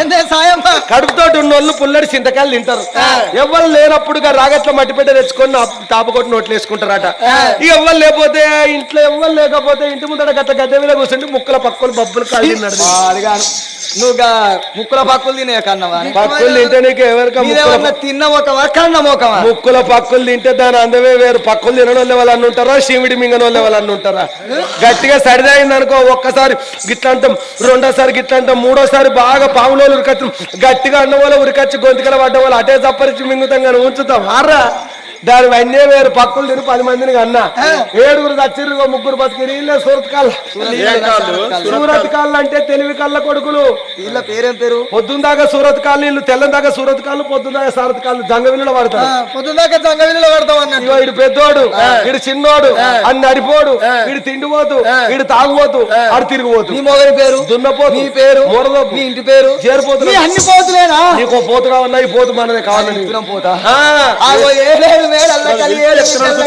എന്റെ സായ కడుపుతోటి ఉన్నోళ్ళు పుల్లడి చింతకాయలు తింటారు. ఎవరు లేనప్పుడుగా రాగట్ల మట్టిపెట్ట తెచ్చుకొని తాపకొట్టి నోట్లు వేసుకుంటారట ఇక ఎవరు లేకపోతే ఇంట్లో ఎవరు లేకపోతే ఇంటి ముందర గత గద్దె మీద కూర్చుంటే ముక్కల పక్కలు బబ్బులు కాలినాడు అదిగాను నువ్వు ముక్కుల పక్కులు తినే కన్నవా? పక్కులు తింటే నీకు ఎవరికి మీరేమన్నా తిన్న మొక్కవా కన్న మొక్కవా ముక్కుల పక్కులు తింటే దాని అందమే వేరు. పక్కులు తినడం వాళ్ళ వాళ్ళు అన్ని ఉంటారా? శివుడి మింగన వాళ్ళ వాళ్ళు అన్ని ఉంటారా? గట్టిగా సరిదైంది అనుకో ఒక్కసారి గిట్ల అంటాం రెండోసారి గిట్ల అంటాం మూడోసారి బాగా పాములో ఉరికచ్చు గట్టిగా అన్న వాళ్ళు ఉరికచ్చి గొంతుకల పడ్డ వాళ్ళు అటే చప్పరించి మింగుతాం కానీ ఉంచుతాం. ఆరా దాని అన్నే వేరు పక్కులు తిని పది మందిని అన్న ఏడుగురు చచ్చిరు ముగ్గురు బతికి సూరత్ కాళ్ళ సూరత్ కాళ్ళు అంటే తెలివి కళ్ళ కొడుకులు. వీళ్ళ పేరేం పేరు? పొద్దున్న దాకా సూరత్ కాళ్ళు వీళ్ళు తెల్లం దాకా సూరత్ కాళ్ళు పొద్దున్న దాకా సారత్ కాళ్ళు జంగ విల్లులో పడతారు. పొద్దున్నాక జంగవిలో పడతాం ఇగో ఇడు పెద్దోడు ఇడు చిన్నోడు అన్ని అడిపోడు ఇడు తిండిపోతు ఇడు తాగుపోతు ఆడు తిరిగిపోతు. నీ మొగని పేరు? దున్నపోతు. నీ పేరు? మూడదోపు నీ ఇంటి పేరు? చేరిపోతు అన్ని పోతులేనా? నీకు పోతుగా ఉన్నాయి పోతు మనదే కావాలని. పోతా.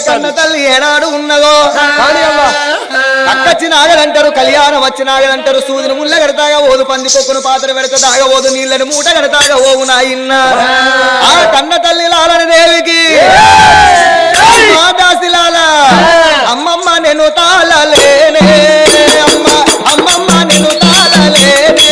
కన్న తల్లి ఏనాడు ఉన్నదో. అక్కచ్చి నాగలంటారు కళ్యాణం వచ్చి నాగలంటారు సూదిని ముళ్ళ కడతాగా ఓదు పంది పొక్కును పాత్ర పెడతా తాగబోదు నీళ్ళని మూట కడతాగా ఓవు నాయన్న. ఆ కన్న తల్లి లాలని దేవికి. అమ్మమ్మ నేను తాళలేనే. అమ్మ అమ్మమ్మ నేను తాళలేనే.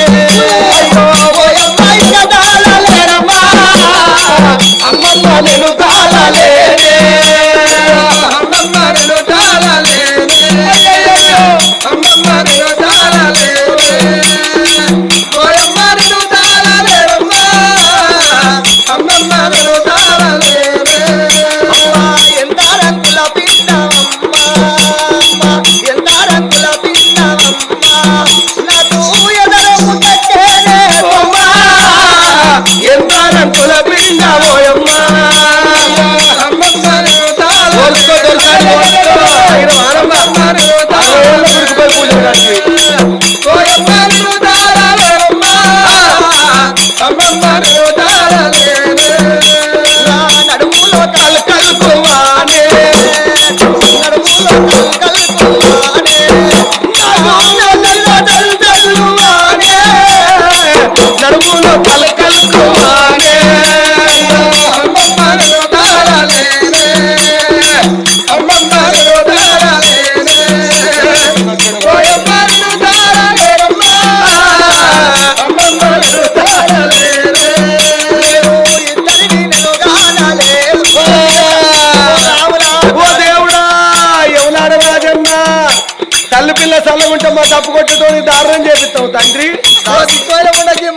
మా కొట్టుతో దారుణం చేపిస్తావు తండ్రి.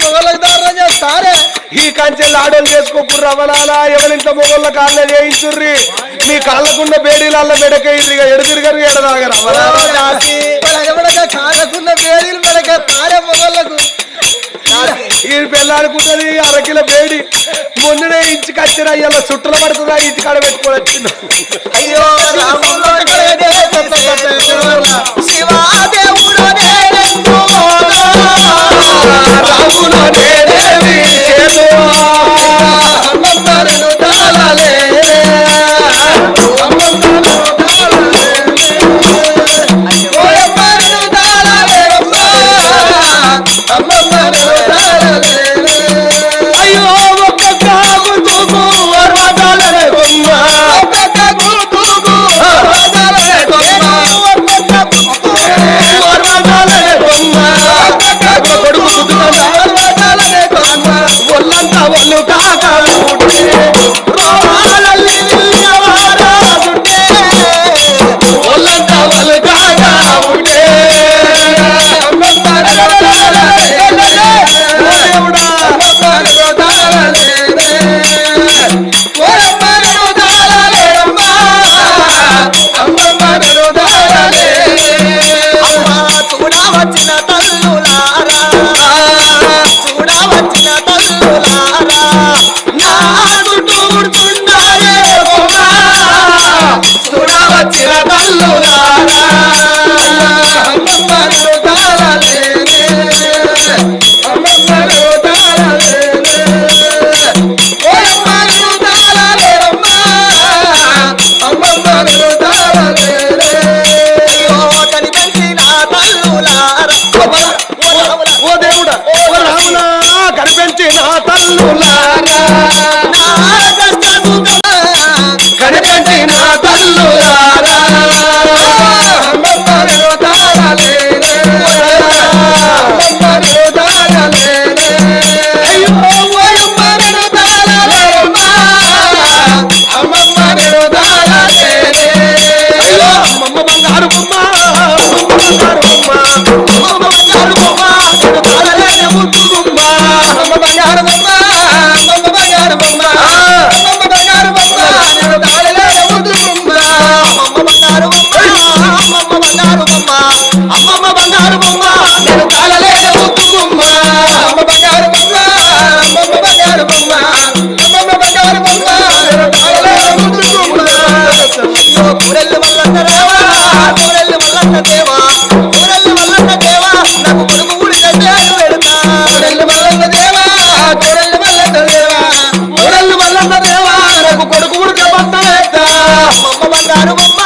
మొగలకు దారుణం చేస్తారే? ఈ కంచెలు ఆడోళ్ళు చేసుకోకూడదు రవణాలా ఎవరింత మొగోళ్ళ కాళ్ళ చేయించుర్రి. నీ కాళ్ళకున్న బేరీలల్ల మెడకేయింది ఇక ఎడుతిరిగారు ఎడదాగా రవణాలా కాళ్ళకున్న వేడిలు మనకి తారే మొగలకు ఈ పిల్లాడుకున్నది అరకిల బేడి. మొన్ననే ఇంచి కట్టిన ఇలా చుట్టలు పడుతుందా ఇంటి కాడ పెట్టుకొని వచ్చిండు అయ్యో రాములో అరువమ్మ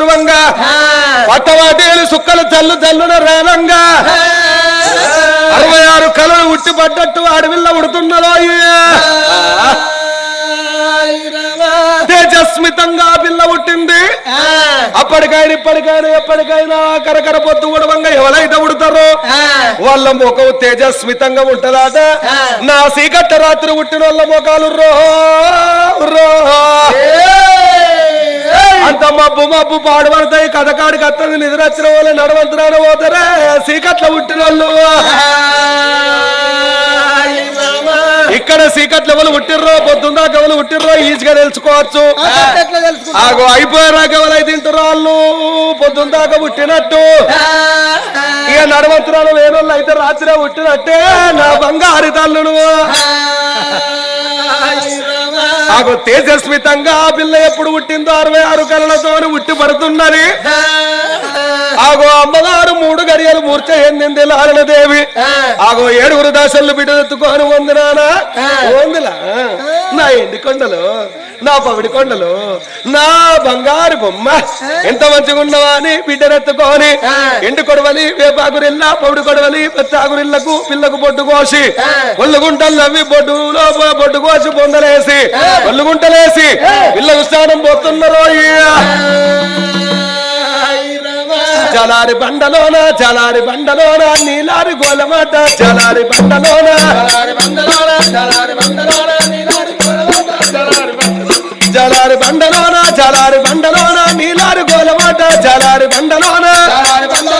గురువంగా పట్టవాటేలు సుక్కలు జల్లు జల్లున రేలంగా అరవై ఆరు కళలు ఉట్టి పడ్డట్టు అడవిల్ల ఉడుతున్నదో తేజస్మితంగా పిల్ల పుట్టింది అప్పటికైనా ఇప్పటికైనా ఎప్పటికైనా కరకర పొద్దు ఉడవంగా ఎవరైతే ఉడతారో వాళ్ళ ముఖం తేజస్మితంగా ఉంటదాట. నా సీకట్ట రాత్రి పుట్టిన వాళ్ళ ముఖాలు రో రో. అంత మబ్బు మబ్బు పాడుపడతాయి కథకాడికి అత్తది నిద్ర వచ్చిన వాళ్ళు నడవంతురాన పోతారే. సీకట్ల పుట్టిన వాళ్ళు ఇక్కడ సీకట్ల ఎవరు పుట్టిర్రో పొద్దుందాక ఎవరు పుట్టిర్రో ఈజీగా తెలుసుకోవచ్చు. ఆగో అయిపోయారాక ఎవరైతే తింటారో వాళ్ళు? పొద్దుందాక పుట్టినట్టు. ఇక నడవంతురాలు లేని వాళ్ళు అయితే రాత్రి పుట్టినట్టే. నా బంగారు తల్లును. నాకు తేజస్మితంగా ఆ పిల్ల ఎప్పుడు పుట్టిందో అరవై ఆరు కళ్ళతో ఉట్టి పడుతున్నది. ఆగో అమ్మగారు మూడు గడియలు మూర్చ ఎందింది లాలనదేవి ఆగో ఏడుగురు దాసళ్ళు బిడ్డెత్తుకొని వందినానా వందిలా నా ఎండి కొండలు నా పవిడి కొండలు నా బంగారు బొమ్మ. ఎంత మంచిగా ఉన్నవా అని బిడ్డనెత్తుకొని ఎండు కొడవలి వేపాకురిల్ల పౌడి కొడవలి పెత్తాకురిల్లకు పిల్లకు బొడ్డు కోసి ఒళ్ళు గుంటలు నవ్వి బొడ్డులో బొడ్డు కోసి బొందలేసి ఒళ్ళు గుంటలేసి పిల్లకు స్నానం పోతున్నారో జలారి బండలోన జలారి బండలోన నీలారి గోలమాట జలారి బండలోన జలారి బండలోన జలారి బండలోన నీలారి గోలమాట జలారి బండలోన సిరిగిన్న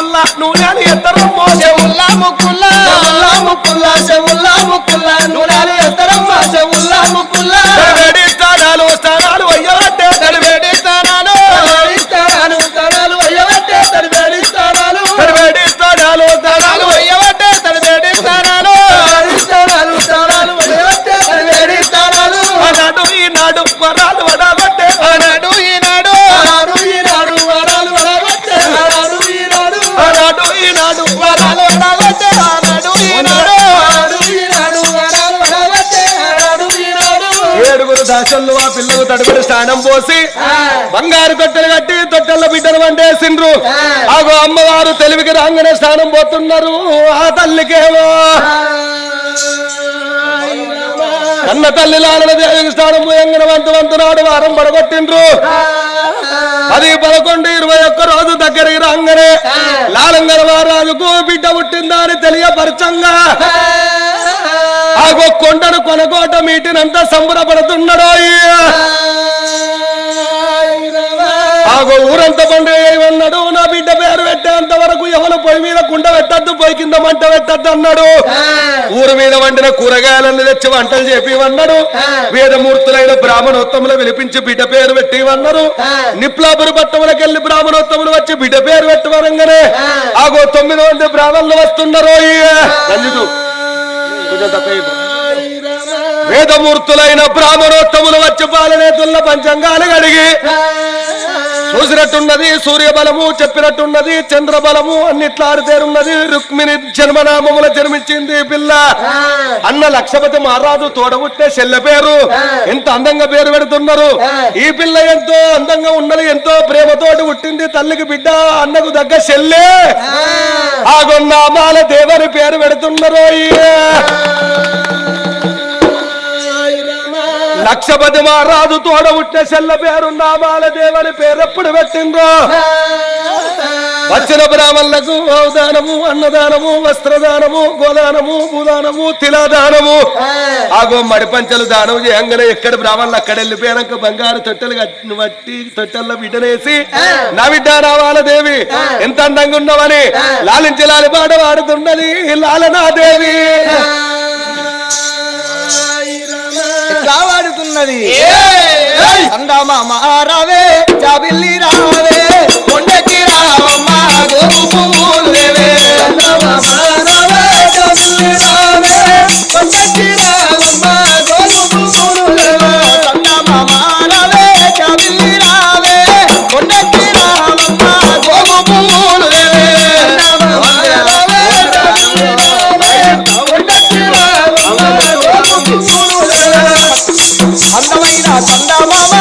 الله نولاني الدر స్నానం పోసి బంగారు తొట్టెలు కట్టి తొట్టెల బిడ్డలు వండేసిండ్రు ఆగో అమ్మవారు తెలివికి రాగానే స్నానం పోతున్నారు. ఆ తల్లికేమో కన్న తల్లి లాలన దేవికి స్నానం పోయంగన వంతు వంతునాడు వారం పడగొట్టిండ్రు. అది పదకొండు ఇరవై ఒక్క రోజు దగ్గరికి రాగానే లాలంగన మహారాజుకు బిడ్డ పుట్టిందా అని తెలియపరచంగా. ఆగో కొండను కొనకోట మీటినంతా సంబరపడుతున్నాడో ఆగో ఊరంతా పండుగ ఏమన్నాడు నా బిడ్డ పేరు పెట్టేంత వరకు ఎవరు పొయ్యి మీద కుండ పెట్టద్దు పొయ్యి కింద మంట పెట్టద్దు అన్నాడు. ఊరు మీద వండిన కూరగాయలను తెచ్చి వంటలు చెప్పి అన్నాడు. వేదమూర్తులైన బ్రాహ్మణోత్తములు విలిపించి బిడ్డ పేరు పెట్టి అన్నారు. నిప్లాపురి పట్టములకు వెళ్ళి బ్రాహ్మణోత్తములు వచ్చి బిడ్డ పేరు పెట్టవరంగానే. ఆగో తొమ్మిది మంది బ్రాహ్మణులు వస్తున్నారో వేదమూర్తులైన బ్రాహ్మణోత్తములు వచ్చి పాలనేతుల పంచంగాలు కడిగి చూసినట్టున్నది సూర్య బలము చెప్పినట్టున్నది చంద్ర బలము అన్నిట్లా ఆరితేరున్నది రుక్మిణి జన్మనామముల జన్మించింది పిల్ల అన్న లక్షపతి మహారాజు తోడబుట్టే చెల్లె పేరు. ఎంత అందంగా పేరు పెడుతున్నారు. ఈ పిల్ల ఎంతో అందంగా ఉన్నది ఎంతో ప్రేమతోటి పుట్టింది తల్లికి బిడ్డ అన్నకు దగ్గ చెల్లె. ఆగొన్నామాల దేవరి పేరు పెడుతున్నారు లక్షపతి మహారాజు తోడబుట్టే చెల్ల పేరు నామాల దేవరి పేరు ఎప్పుడు పెట్టిండ్రో? వచ్చిన బ్రాహ్మణులకు అవదానము అన్నదానము వస్త్రదానము గోదానము భూదానము తిలాదానము. ఆగో మడిపంచలు దానం చేయంగానే ఎక్కడ బ్రాహ్మణులు అక్కడ వెళ్ళిపోయాక బంగారు తొట్టెలు వట్టి తొట్టెల్లో బిడ్డనేసి నా బిడ్డ రావాల దేవి. ఎంత అందంగా ఉన్నావని లాలించి లాలి పాట పాడుతున్నది లాలనాదేవి కావాడుతున్నది అందామా మారావే జాబిల్లి రావే. చందమామ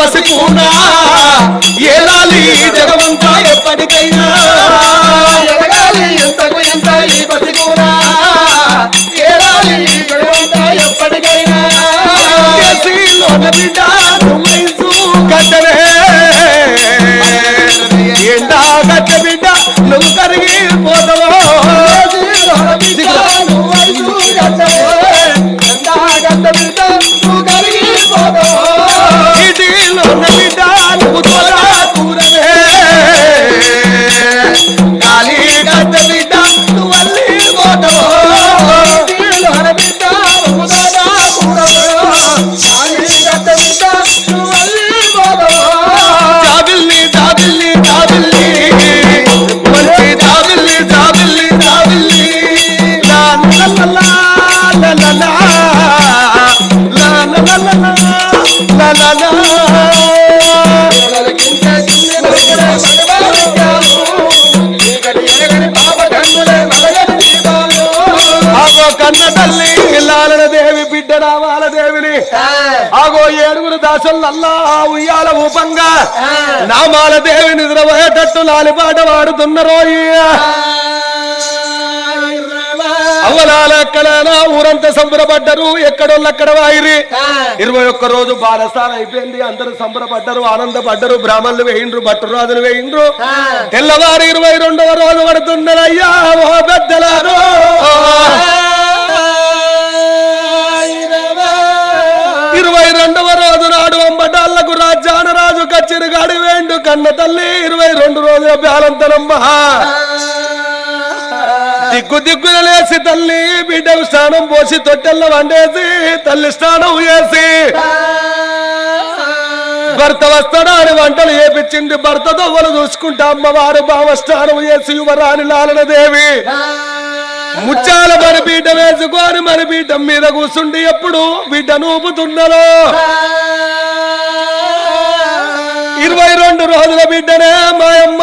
పసికూనా ఏలాలి జగమంతా ఎప్పటికైనా. ఎదగాలి ఎంతకు ఎంత ఈ ఎప్పటికైనా. బిడ్డ దాసులల్లా ఉయ్యాల ఊపంగా నామాల దేవి నిద్రపోయేటట్టు లాలిపాట వాడుతున్నరోయి అవ్వలాల ఎక్కడైనా ఊరంతా సంబరపడ్డరు ఎక్కడోళ్ళు అక్కడ వాయిరి ఇరవై ఒక్క రోజు బాలస్థానం అయిపోయింది అందరూ సంబరపడ్డరు ఆనందపడ్డరు బ్రాహ్మణులు వేయిండ్రు భట్టు రాజులు వేయిండ్రు తెల్లవారు ఇరవై రెండవ రోజు పడుతున్నదయ్యా ఓ పెద్దలారు. కన్న తల్లి ఇరవై రెండు రోజుల బ్యాలంతనమ్మ దిగ్గు దిగ్గున లేసి తల్లి బిడ్డకు స్నానం పోసి తొట్టెల్లో వండేసి తల్లి స్నానం చేసి. భర్త వస్తాడా అని వంటలు ఏపించింది భర్త దొవ్వలు చూసుకుంటా అమ్మవారు బావ స్నానం చేసి యువరాణి లాలన దేవి. ముచ్చాల మరి బీట వేసుకొని మరి బీటం మీద కూర్చుండి ఎప్పుడు బిడ్డ నూపుతున్నదో. ఇరవై రెండు రోజుల బిడ్డనే మాయమ్మ.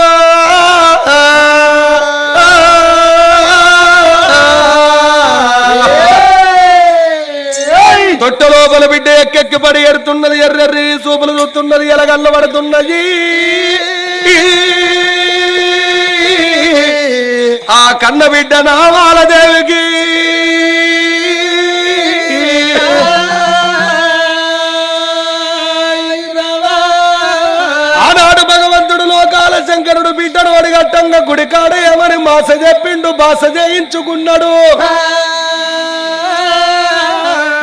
తొట్ట లోపల బిడ్డ ఎక్కెక్కి పడి ఎడుతున్నది ఎర్రెర్రి చూపులు చూస్తున్నది ఎలగల్ల పడుతున్నది. ఆ కన్న బిడ్డ నామాల దేవికి బిడ్డను అడిగట్టంగా గుడికాడ ఏమని మాస చెప్పిండు బాస చేయించుకున్నాడు.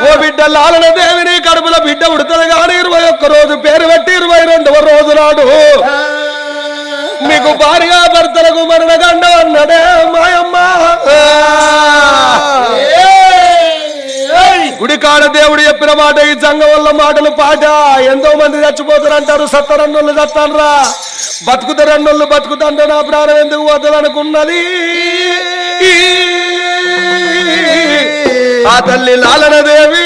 ఓ బిడ్డ లాలన దేవిని కడుపుల బిడ్డ ఉడతలు గాని ఇరవై ఒక్క రోజు పేరు పెట్టి ఇరవై రెండవ రోజు నాడు. మీకు భార్య భర్తలకు మరణగండ అన్నడే మాయమ్మ. గుడికాడ దేవుడు చెప్పిన మాట ఈ సంఘం వల్ల మాటలు పాట. ఎంతో మంది చచ్చిపోతారు అంటారు సత్తరన్నోళ్ళు చత్తానరా. బతుకుతారన్నోళ్ళు బతుకుతంటే నా ప్రాణం ఎందుకు పోతుంది అనుకున్నది? ఆ తల్లి లాలన దేవి.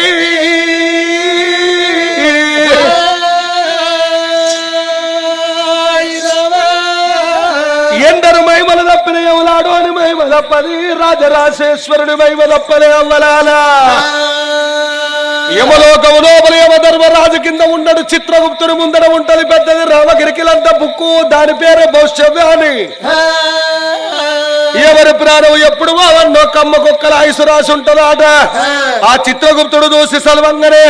ఎందరు మహిమలు తప్పిన ఎవలాడు అని మహిమ తప్పది. రాజరాజేశ్వరుడి మహిమ తప్పలే అవ్వలాలా. యమలోకము లోపల యమధర్మరాజు కింద ఉండడు చిత్రగుప్తుడి ముందర ఉంటది పెద్దది రామగిరికిలంత బుక్కు. దాని పేరే భవిష్యవాణి ఎవరి ప్రాణం ఎప్పుడు అవన్నో కమ్మ కుక్కల ఐసు రాసి ఉంటదాట. ఆ చిత్రగుప్తుడు చూసి సల్వంగానే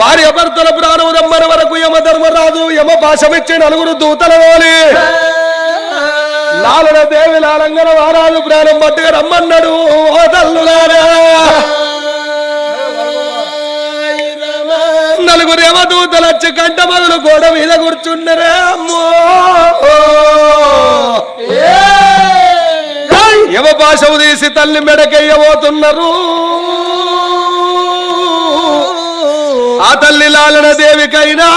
భార్య భర్తల ప్రాణం రమ్మని వరకు యమధర్మరాజు యమ భాషమిచ్చి నలుగురు దూతల పోలి లాలన దేవి లాలంగన వారాలు ప్రాణం పట్టుగా రమ్మన్నాడు ఓ తల్లులారా. నలుగురు యమదూతలు వచ్చి కంట మొదలు గోడ మీద కూర్చున్నరే అమ్మో! భాషవు తీసి తల్లి మెడకెయ్యబోతున్నారు. ఆ తల్లి లాలన దేవికైనా.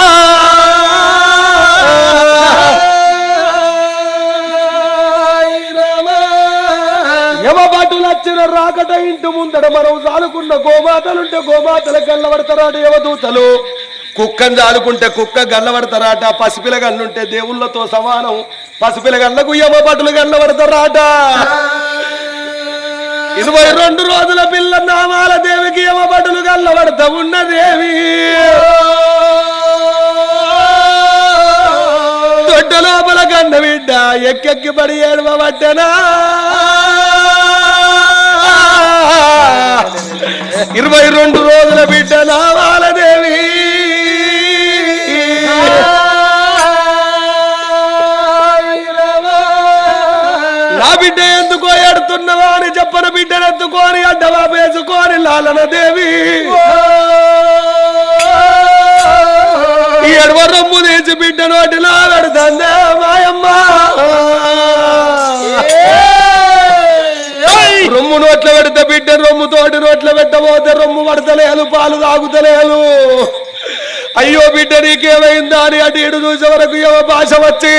వచ్చిన రాకట ఇంటి ముందర మనం చాలుకున్న గోమాతలుంటే గోమాతలు గల్లబడతారాట యమదూతలు కుక్కను చాలుకుంటే కుక్క గల్లబడతారాట పసిపిల గల్లుంటే దేవుళ్ళతో సమానం పసిపిల గల్లకు యమబాటులు గల్లబడతారాట ఇరవై రెండు రోజుల పిల్ల నామాల దేవికి యమపటులు గల్లబడతా ఉన్న దేవి కన్న బిడ్డ ఎక్కెక్కి పడి ఏడవబట్టనా ఇరవై రెండు రోజుల బిడ్డ నావాలదేవి నా బిడ్డ ఎందుకో ఎడుతున్నవా అని చెప్పన బిడ్డను ఎత్తుకొని అడ్డవా వేసుకొని లాలన దేవి ఈ ఎడవ రొమ్ము తీసి బిడ్డ నోటిలా పెడుతుందే నోట్ల పెడితే బిడ్డ రొమ్ము తోటి నోట్ల పెట్టబోతే రొమ్ము పడతలేదు పాలు తాగుతలేదు. అయ్యో బిడ్డ నీకేమైందా అని అటు ఇటు చూసే వరకు యవ భాష వచ్చి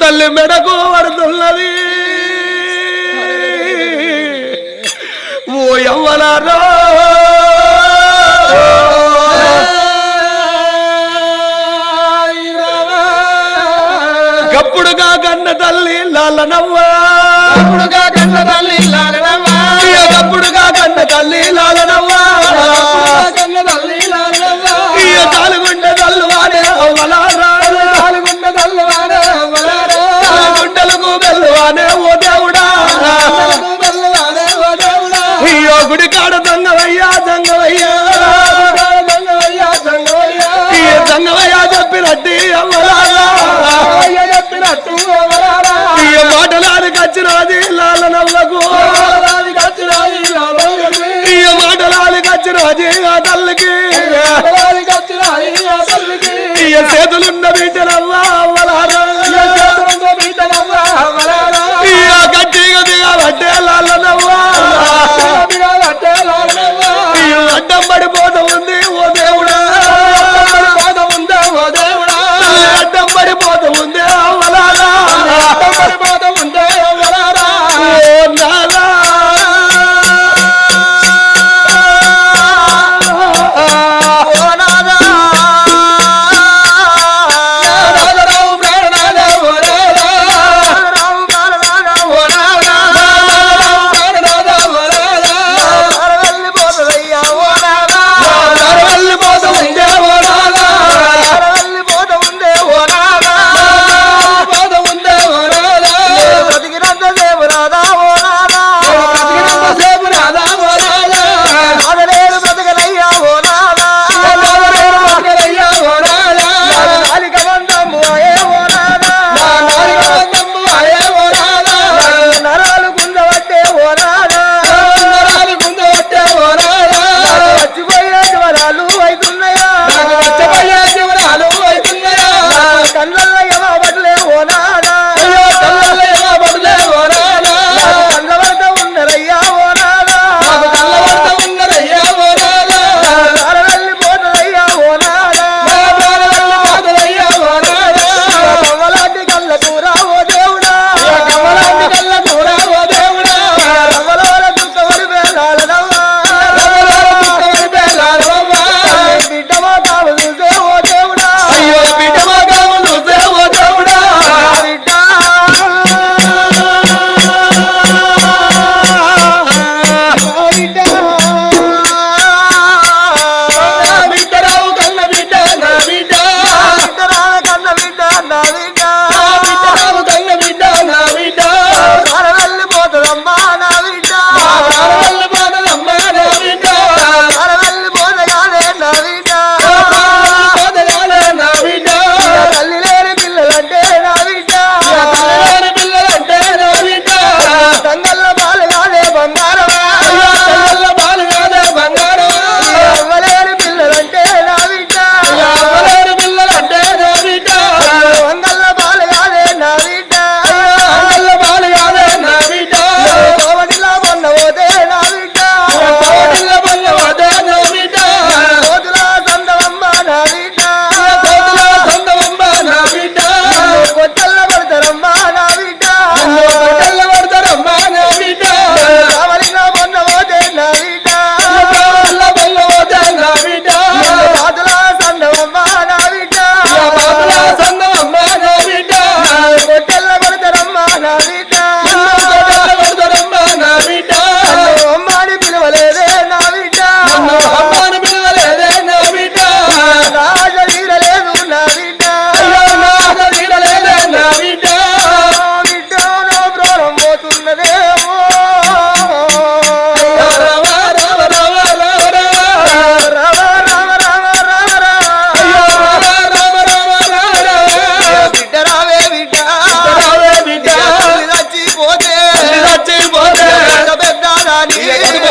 తల్లి మెడకు పడుతున్నది. ఓ ఎవ్వలారా గప్పుడుగా కన్న తల్లి లాలనవ్వా. గప్పుడుగా కన్న తల్లి లాలనవ్వ. గప్పుడుగా కన్న తల్లి లాలనవ్వా కన్న తల్లి లాలనవ్వా. ఇయ తాలుగుండె తల్లువాడే గుండెలకు వెల్లువానే ఓ ఓ దేవుడా. అయ్యో గుడి కాడ దొంగవయ్యా దొంగవయ్యా దొంగవయ్యా, చెప్పినట్టి అయ్య చెప్పినట్టు అవ్వలారా. ఈ మాటలాడి లాలనవ్వకు కచ్చినది ఆ తల్లికి. చేతులున్న బిడ్డలవ్వా గట్టిగా దిగబట్టే money.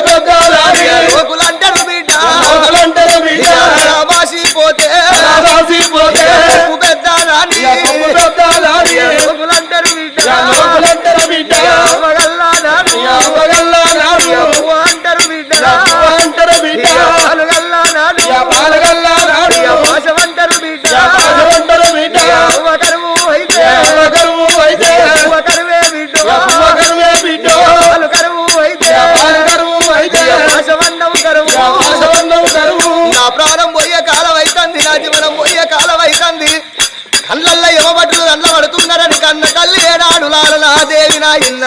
లాలనా